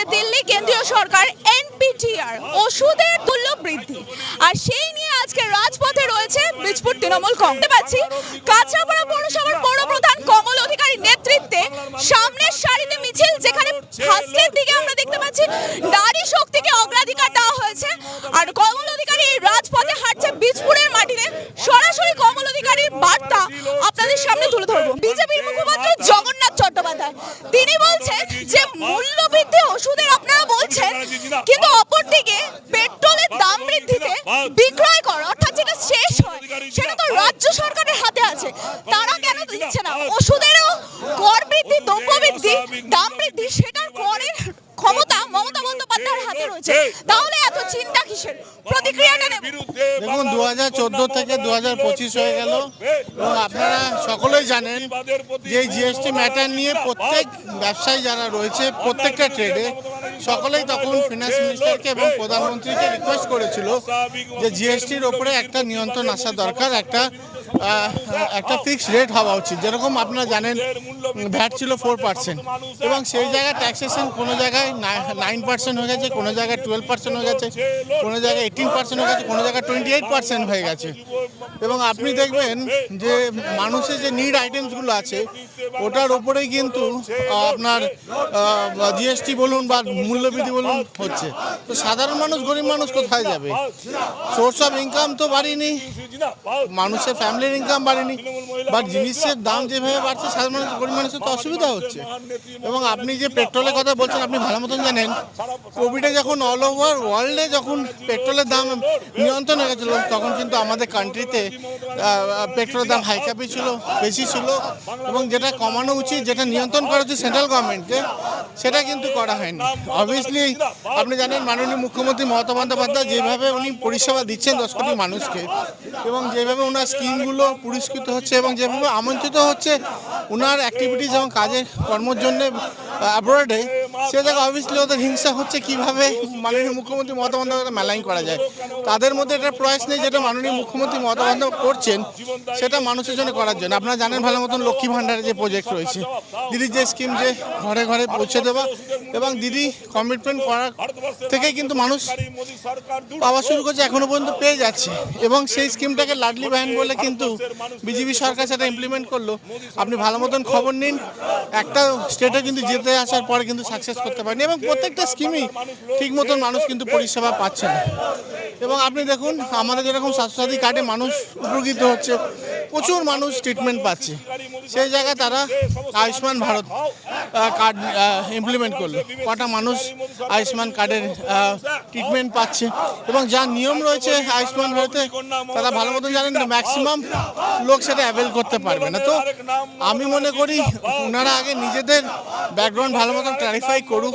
যে দিল্লি কেন্দ্রীয় সরকার এনপিটিআর ওষুধের মূল্য বৃদ্ধি। আর সেই নিয়ে আজকে রাজপথে রয়েছে বীজপুর তৃণমূল কংগ্রেস। পাচ্ছি, কাঁচরাপাড়া পৌরসভার পৌরপ্রধান কমল অধিকারী নেতৃত্বে সামনের সারিতে মিছিল, যেখানে ফার্স্টের দিকে আমরা দেখতে পাচ্ছি, নারী শক্তিকে অগ্রাধিকার দেওয়া হয়েছে। আর কমল অধিকারী এই রাজপথে হাঁটছে বীজপুরের মাটিতে। সরাসরি কমল অধিকারীর বার্তা আপনাদের সামনে তুলে ধরবো। বিজেপির মুখপাত্র জগন্নাথ চট্টোপাধ্যায়, তিনি বলছেন যে মূল্যবৃদ্ধি ওষুধের আপনারা বলছেন কিন্তু অপরদিকে পেট্রোলের দাম বৃদ্ধিতে বিক্রয় কর অর্থাৎ যেটা শেষ হয় সেটা তো রাজ্য সরকারের হাতে আছে। তারা কেন দিচ্ছে না? ওষুধেরও কর বৃদ্ধি দ্রব্য বৃদ্ধি দাম বৃদ্ধি সেটার বন্দ্যোপাধ্যায়ের হাতে রয়েছে। তাহলে এত চিন্তা কিসের? প্রতিক্রিয়াটা দেখুন দু হাজার চোদ্দ থেকে দু হাজার পঁচিশ হয়ে গেল। এবং আপনারা সকলেই জানেন যে জিএসটি ম্যাটার নিয়ে প্রত্যেক ব্যবসায়ী যারা রয়েছে প্রত্যেকটা ট্রেডে সকলেই তখন ফিনান্স মিনিস্টারকে এবং প্রধানমন্ত্রীকে রিকোয়েস্ট করেছিল যে জিএসটির ওপরে একটা নিয়ন্ত্রণ আসা দরকার একটা একটা ফিক্সড রেট হওয়া উচিত। যেরকম আপনারা জানেন, ভ্যাট ছিল ফোর পার্সেন্ট এবং সেই জায়গায় ট্যাক্সেশন কোনো জায়গায় নাইন পার্সেন্ট হয়ে গেছে, কোনো জায়গায় টুয়েলভ পার্সেন্ট হয়ে গেছে, কোনো জায়গায় এইটিন পার্সেন্ট হয়ে গেছে, কোনো জায়গায় টোয়েন্টি এইট পার্সেন্ট হয়ে গেছে। এবং আপনি দেখবেন যে মানুষের যে নিড আইটেমসগুলো আছে, ওটার ওপরেই কিন্তু আপনার জিএসটি বলুন বা মূল্যবৃদ্ধি বলুন হচ্ছে। তো সাধারণ মানুষ, গরিব মানুষ কোথায় যাবে? সোর্স অফ ইনকাম তো বাড়িনি। মানুষের ফ্যামিলির ইনকাম বাড়েনি। বাট জিনিসের দাম যেভাবে বাড়ছে, সাধারণ মানুষ গরিব মানুষের তো অসুবিধা হচ্ছে। এবং আপনি যে পেট্রোলের কথা বলছেন, আপনি ভালো মতন জানেন কোভিডে যখন অল ওভার ওয়ার্ল্ডে যখন পেট্রোলের দাম নিয়ন্ত্রণ হয়ে গেছিল, তখন কিন্তু আমাদের কান্ট্রিতে পেট্রোলের দাম হাইকাপি ছিল, বেশি ছিল। এবং যেটা কমানো উচিত, যেটা নিয়ন্ত্রণ করা উচিত সেন্ট্রাল গভর্নমেন্টকে সেটা কিন্তু করা হয়নি। অবভিয়াসলি আপনি জানেন, মাননীয় মুখ্যমন্ত্রী মমতা বন্দ্যোপাধ্যায় যেভাবে উনি পরিষেবা দিচ্ছেন দশ কোটি মানুষকে, এবং যেভাবে ওনার স্কিমগুলো পুরস্কৃত হচ্ছে এবং যেভাবে আমন্ত্রিত হচ্ছে ওনার অ্যাক্টিভিটিস এবং কাজের কর্মর জন্যে অ্যাব্রোডে সে জায়গায় অবভিয়াসলি ওদের হিংসা হচ্ছে কীভাবে মাননীয় মুখ্যমন্ত্রী মমতা বন্দ্যোপাধ্যায় মেলাইন করা যায়। তাদের মধ্যে একটা প্রয়াস নেই যেটা মাননীয় মুখ্যমন্ত্রী মমতা বন্দ্যোপাধ্যায় করছেন, সেটা মানুষের জন্য করার জন্য। আপনারা জানেন ভালো মতন লক্ষ্মী ভাণ্ডারের যে প্রজেক্ট রয়েছে, দিদির যে স্কিম যে ঘরে ঘরে পৌঁছে দেওয়া এবং দিদি কমিটমেন্ট করার থেকে কিন্তু মানুষ পাওয়া শুরু করছে, এখনও পর্যন্ত পেয়ে যাচ্ছে। এবং সেই স্কিমটাকে লাডলি বাহিন বলে কিন্তু বিজেপি সরকার সেটা ইমপ্লিমেন্ট করল। আপনি ভালো মতন খবর নিন। একটা স্টেটে কিন্তু যেতে আসার পরে কিন্তু সাকসেস করতে পারেনি এবং প্রত্যেকটা স্কিমই ঠিক মতন মানুষ কিন্তু পরিষেবা পাচ্ছে না। এবং আপনি দেখুন, আমাদের যেরকম স্বাস্থ্যসাথী কার্ডে মানুষ উপকৃত হচ্ছে, প্রচুর মানুষ ট্রিটমেন্ট পাচ্ছে। সেই জায়গায় তারা আয়ুষ্মান ভারত কার্ড ইমপ্লিমেন্ট করল। কটা মানুষ আয়ুষ্মান কার্ডের ট্রিটমেন্ট পাচ্ছে এবং যা নিয়ম রয়েছে আয়ুষ্মান ভারতে, তারা ভালো মতন জানেন না ম্যাক্সিমাম লোক সেটা অ্যাভেল করতে পারবে না। তো আমি মনে করি ওনারা আগে নিজেদের ব্যাকগ্রাউন্ড ভালো মতন ক্লারিফাই করুক,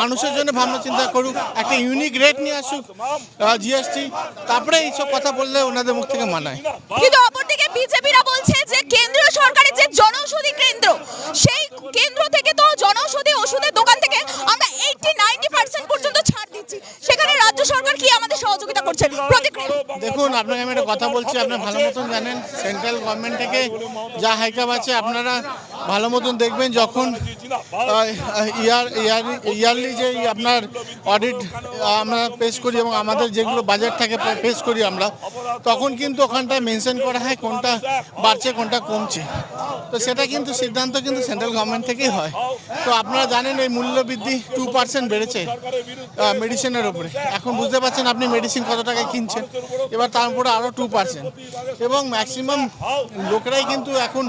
মানুষের জন্য ভাবনা চিন্তা করুক, একটা ইউনিক রেট নিয়ে আসুক জিএসটি তারপরে এইসব কথা বললে ওনাদের মুখ থেকে মানায়। কিন্তু অপরদিকে বিজেপিরা বলছে যে কেন্দ্রীয় সরকারের যে জনৌষধি কেন্দ্র, সেই কেন্দ্র থেকে তো জনৌষধি ওষুধের দোকান থেকে আমরা এইটি সহযোগিতা করছে প্রতিক্রিয়া দেখুন আপনাকে আমি একটা কথা বলছি আপনি ভালো মতন জানেন সেন্ট্রাল গভর্নমেন্ট থেকে যা হাইকাপ আছে আপনারা ভালো মতন দেখবেন যখন ইয়ার ইয়ার ইয়ারলি যে আপনার অডিট আমরা পেশ করি এবং আমাদের যেগুলো বাজেট থাকে পেশ করি আমরা তখন কিন্তু ওখানটায় মেনশন করা হয় কোনটা বাড়ছে কোনটা কমছে। তো সেটা কিন্তু সিদ্ধান্ত কিন্তু সেন্ট্রাল গভর্নমেন্ট থেকেই হয়। তো আপনারা জানেন এই মূল্য বৃদ্ধি টু পার্সেন্ট বেড়েছে মেডিসিনের উপরে। এখন বুঝতে পারছেন আপনি মেডিসিন কত টাকায় কিনছেন। এবার তার উপরে আরও টু পার্সেন্ট এবং ম্যাক্সিমাম লোকেরাই কিন্তু এখন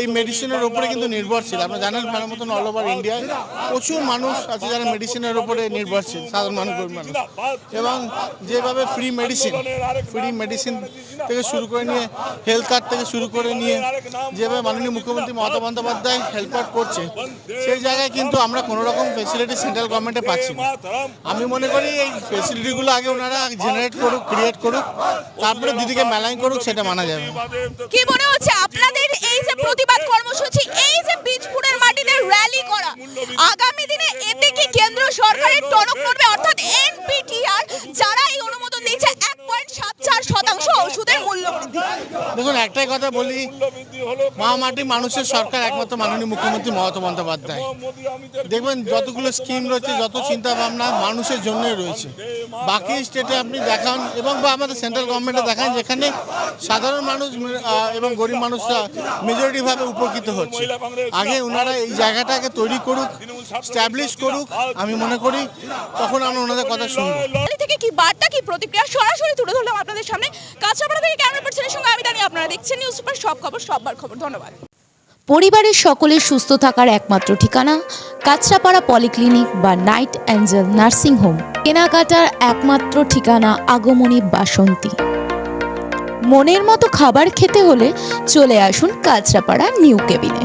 এই মেডিসিনের উপরে কিন্তু নির্ভরশীল। আপনারা জানেন ভালো মতন অল ওভার ইন্ডিয়ায় প্রচুর মানুষ আছে যারা মেডিসিনের উপরে নির্ভরশীল, সাধারণ মানুষ, গরিব মানুষ। এবং যেভাবে ফ্রি মেডিসিন ফ্রি মেডিসিন থেকে শুরু করে নিয়ে হেলথ কার্ড থেকে শুরু করে নিয়ে, যেভাবে মাননীয় মুখ্যমন্ত্রী মমতা বন্দ্যোপাধ্যায় হেল্প করছে, সেই জায়গায় কিন্তু আমরা কোনো রকম ফেসিলিটি সেন্ট্রাল গভর্নমেন্টে পাচ্ছি আমি মনে করি এই ফেসিলিটিগুলো আগে ওনারা জেনারেট করুক ক্রিয়েট করুক, তারপরে দিদিকে মেলাইন করুক, সেটা মানা যাবে। কি মনে হচ্ছে আপনাদের এই যে প্রতিবাদ কর্মসূচি এই যে বীজপুরের মাটিতে র্যালি করা আগামী দিনে এতে কি কেন্দ্র সরকারের টনক নড়বে অর্থাৎ এনপিটিআর যারা এই অনুমোদন দিয়েছে এক পয়েন্ট সাত চার শতাংশ ওষুধের মূল্য বৃদ্ধি দেখুন একটা একটাই কথা বলি, মহামাটি মানুষের সরকার একমাত্র মাননীয় মুখ্যমন্ত্রী মমতা বন্দ্যোপাধ্যায়। দেখবেন যতগুলো স্কিম রয়েছে, যত চিন্তা ভাবনা মানুষের জন্যই রয়েছে। বাকি স্টেটে আপনি দেখান এবং বা আমাদের সেন্ট্রাল গভর্নমেন্টে দেখান যেখানে সাধারণ মানুষ এবং গরিব মানুষরা মেজরিটিভাবে উপকৃত হচ্ছে। আগে ওনারা এই জায়গাটাকে তৈরি করুক স্ট্যাবলিশ করুক, আমি মনে করি তখন আমরা ওনাদের কথা শুনব। থেকে কি বার্তা, কি প্রতিক্রিয়া সরাসরি তুলে ধরলাম আপনাদের সামনে। কাঁচরাপাড়া থেকে আপনারা দেখছেন নিউজ সুপার সব খবর, সববার খবর। ধন্যবাদ। পরিবারের সকলের সুস্থ থাকার একমাত্র ঠিকানা কাচরাপাড়া পলিক্লিনিক বা নাইট অ্যাঞ্জেল নার্সিং হোম। কেনাকাটার একমাত্র ঠিকানা আগমনী বাসন্তী। মনের মতো খাবার খেতে হলে চলে আসুন কাঁচরাপাড়া নিউ কেবিনে।